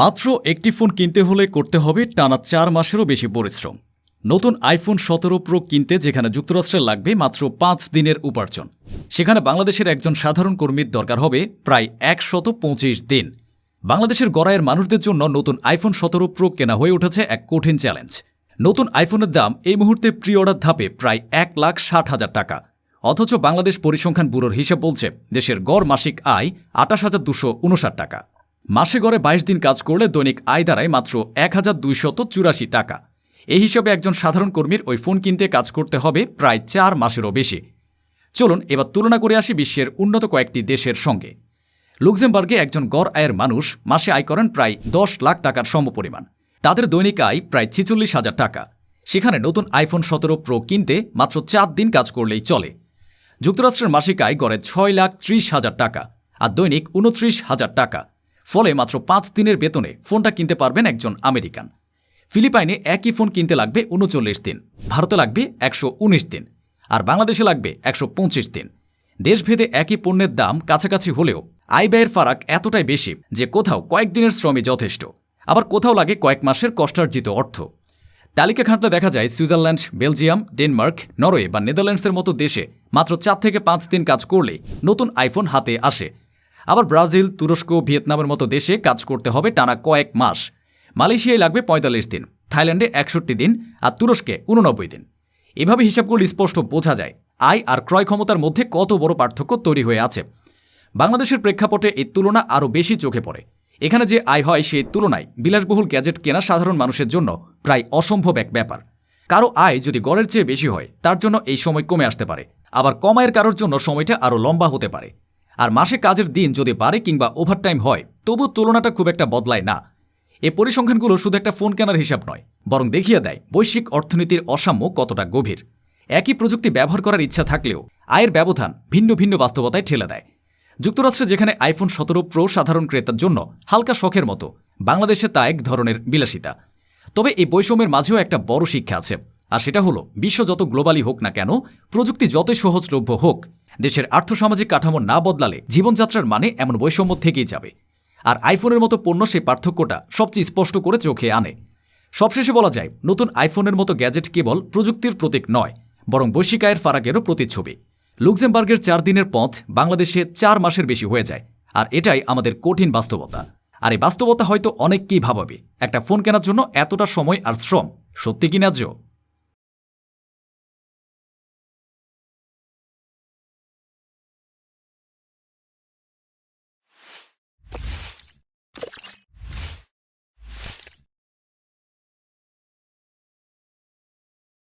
মাত্র একটি ফোন কিনতে হলে করতে হবে টানা চার মাসেরও বেশি পরিশ্রম। নতুন আইফোন সতেরো প্রো কিনতে যেখানে যুক্তরাষ্ট্রের লাগবে মাত্র পাঁচ দিনের উপার্জন। সেখানে বাংলাদেশের একজন সাধারণ কর্মীর দরকার হবে প্রায় একশত পঁচিশ দিন। বাংলাদেশের গড়ায়ের মানুষদের জন্য নতুন আইফোন সতেরো প্রো কেনা হয়ে উঠেছে এক কঠিন চ্যালেঞ্জ নতুন আইফোনের দাম এই মুহূর্তে প্রি অর্ডার ধাপে প্রায় এক লাখ ষাট হাজার টাকা। অথচ বাংলাদেশ পরিসংখ্যান ব্যুরোর হিসেব বলছে, দেশের গড় মাসিক আয় আটাশ হাজার দুশো উনষাট টাকা। মাসে গড়ে বাইশ দিন কাজ করলে দৈনিক আয় দাঁড়ায় মাত্র এক হাজার দুইশত চুরাশি টাকা। এই হিসাবে একজন সাধারণ কর্মীর ওই ফোন কিনতে কাজ করতে হবে প্রায় চার মাসেরও বেশি। চলুন, এবার তুলনা করে আসি বিশ্বের উন্নত কয়েকটি দেশের সঙ্গে। লুক্সেমবার্গে একজন গড় আয়ের মানুষ, মাসে আয় করেন প্রায় দশ লাখ টাকার সমপরিমাণ। তাদের দৈনিক আয় প্রায় ছেচল্লিশ হাজার টাকা। সেখানে নতুন আইফোন সতেরো প্রো কিনতে মাত্র চার দিন কাজ করলেই চলে। যুক্তরাষ্ট্রের মাসিক আয় গড়ে ছয় লাখ ত্রিশ হাজার টাকা, আর দৈনিক উনত্রিশ হাজার টাকা। ফলে মাত্র পাঁচ দিনের বেতনে ফোনটা কিনতে পারবেন একজন আমেরিকান। ফিলিপাইনে একই ফোন কিনতে লাগবে উনচল্লিশ দিন, ভারতে লাগবে একশো উনিশ দিন, আর বাংলাদেশে লাগবে একশো পঁচিশ দিন। দেশভেদে একই পণ্যের দাম কাছাকাছি হলেও আয় ব্যয়ের ফারাক এতটাই বেশি যে কোথাও কয়েকদিনের শ্রমই যথেষ্ট। আবার কোথাও লাগে কয়েক মাসের কষ্টার্জিত অর্থ। তালিকা ঘাঁটলে দেখা যায় সুইজারল্যান্ড, বেলজিয়াম, ডেনমার্ক, নরওয়ে বা নেদারল্যান্ডসের মতো দেশে মাত্র চার থেকে পাঁচ দিন কাজ করলে নতুন আইফোন হাতে আসে। আবার ব্রাজিল, তুরস্ক, ভিয়েতনামের মতো দেশে কাজ করতে হবে টানা কয়েক মাস। মালয়েশিয়ায় লাগবে পঁয়তাল্লিশ দিন, থাইল্যান্ডে একষট্টি দিন আর তুরস্কে উননব্বই দিন। এভাবে হিসাব করলে স্পষ্ট বোঝা যায়, আয় আর ক্রয় ক্ষমতার মধ্যে কত বড় পার্থক্য তৈরি হয়ে আছে। বাংলাদেশের প্রেক্ষাপটে এই তুলনা আরও বেশি চোখে পড়ে। এখানে যে আয় হয় সেই তুলনায় বিলাসবহুল গ্যাজেট কেনা সাধারণ মানুষের জন্য প্রায় অসম্ভব এক ব্যাপার। কারও আয় যদি গড়ের চেয়ে বেশি হয়, তার জন্য এই সময় কমে আসতে পারে। আবার কমায়ের কারোর জন্য সময়টা আরও লম্বা হতে পারে। আর মাসে কাজের দিন যদি বাড়ে কিংবা ওভারটাইম হয়, তবু তুলনাটা খুব একটা বদলায় না। এ পরিসংখ্যানগুলো শুধু একটা ফোন কেনার হিসাব নয়, বরং দেখিয়ে দেয় বৈশ্বিক অর্থনীতির অসাম্য কতটা গভীর। একই প্রযুক্তি ব্যবহার করার ইচ্ছা থাকলেও আয়ের ব্যবধান ভিন্ন ভিন্ন বাস্তবতায় ঠেলে দেয়। যুক্তরাষ্ট্রে যেখানে আইফোন সতেরো প্রো সাধারণ ক্রেতার জন্য হালকা শখের মতো, বাংলাদেশে তা এক ধরনের বিলাসিতা। তবে এই বৈষম্যের মাঝেও একটা বড় শিক্ষা আছে, আর সেটা হলো, বিশ্ব যত গ্লোবালি হোক না কেন, প্রযুক্তি যতই সহজলভ্য হোক দেশের আর্থসামাজিক কাঠামো না বদলালে জীবনযাত্রার মানে এমন বৈষম্য থেকেই যাবে। আর আইফোনের মতো পণ্য সেই পার্থক্যটা সবচেয়ে স্পষ্ট করে চোখে আনে। সবশেষে বলা যায়, নতুন আইফোনের মতো গ্যাজেট কেবল প্রযুক্তির প্রতীক নয়, বরং বৈশ্বিক আয়ের ফারাকেরও প্রতিচ্ছবি। লুক্সেমবার্গের চার দিনের পথ বাংলাদেশে চার মাসের বেশি হয়ে যায়, আর এটাই আমাদের কঠিন বাস্তবতা। আর এই বাস্তবতা হয়তো অনেককেই ভাবাবে, একটা ফোন কেনার জন্য এতটা সময় আর শ্রম। সত্যি কি ন্যায্য?